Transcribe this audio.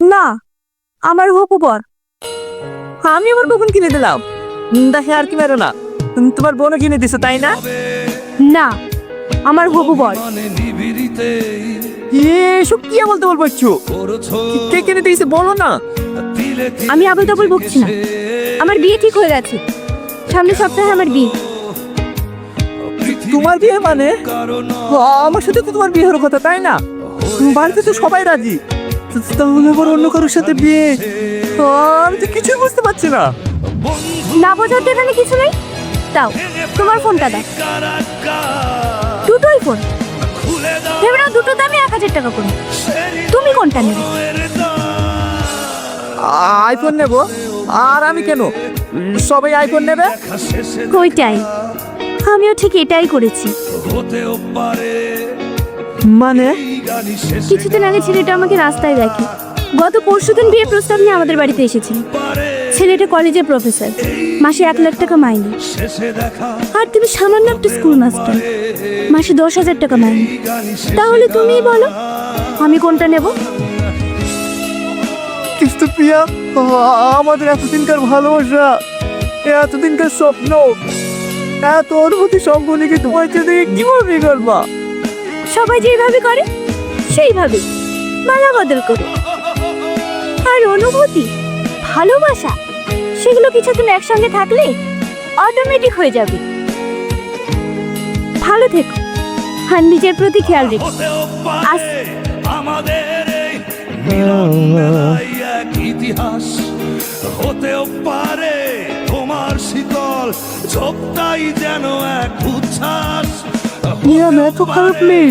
না আমার হবু বর। আমি আমার কখন কিনে দিলাম? দেখে আর কি মেরো না? তোমার বোনও কিনে দিছে তাই না? না আমার হবু বর। এসব কি বলতে বলব একটু? কে কিনে দিয়েছে বলো না? আমি আবল তাবল বকছি না। আমার বিয়ে ঠিক হয়ে গেছে। সামনের সপ্তাহে আমার বিয়ে। তোমার বিয়ে মানে? আমার সাথে তো তোমার বিয়ে হওয়ার কথা তাই না? বাড়িতে তো সবাই রাজি। তাহলে আবার অন্য কারোর সাথে বিয়ে। আমি তো কিছুই বুঝতে পারছি না। না বোঝার তো এখানে কিছু নেই। দাও তোমার ফোনটা দাও। দুটোই ফোন। ভেবে নাও দুটো দামে এক হাজার টাকা করে তুমি কোনটা নেবে? আইফোন নেব। আর আমি কেন? সবাই আইফোন নেবে? ওইটাই আমিও ঠিক এটাই করেছি। মানে? কিছুদিন আগে ছেলেটা আমাকে রাস্তায় দেখে। গত পরশুদিন বিয়ের প্রস্তাব নিয়ে আমাদের বাড়িতে এসেছিল ছেলেটা কলেজের প্রফেসর। মাসে এক লাখ টাকা মাইনে। আর তুমি সামান্য একটা স্কুল মাস্টার মাসে দশ হাজার টাকা মাইনে। তাহলে তুমিই বলো আমি কোনটা নেব? কিন্তু প্রিয়া আমাদের এতদিনকার ভালোবাসা এতদিনকার স্বপ্ন এত অনুভূতি সম্পর্কে তোমার সাথে কীভাবে করবা সবাই যেভাবে করে সেইভাবে মালা বদল করো। আর অনুভূতি ভালোবাসা সেগুলো কিছুদিন একসঙ্গে থাকলে অটোমেটিক হয়ে যাবে। ভালো থেকো আর নিজের প্রতি খেয়াল রেখো। আস আমাদের ইতিহাস হতেও পারে তোমার শীতল ঝোঁকটাই যেন এক উচ্ছ্বাস। প্রিয়া এত খারাপ নেই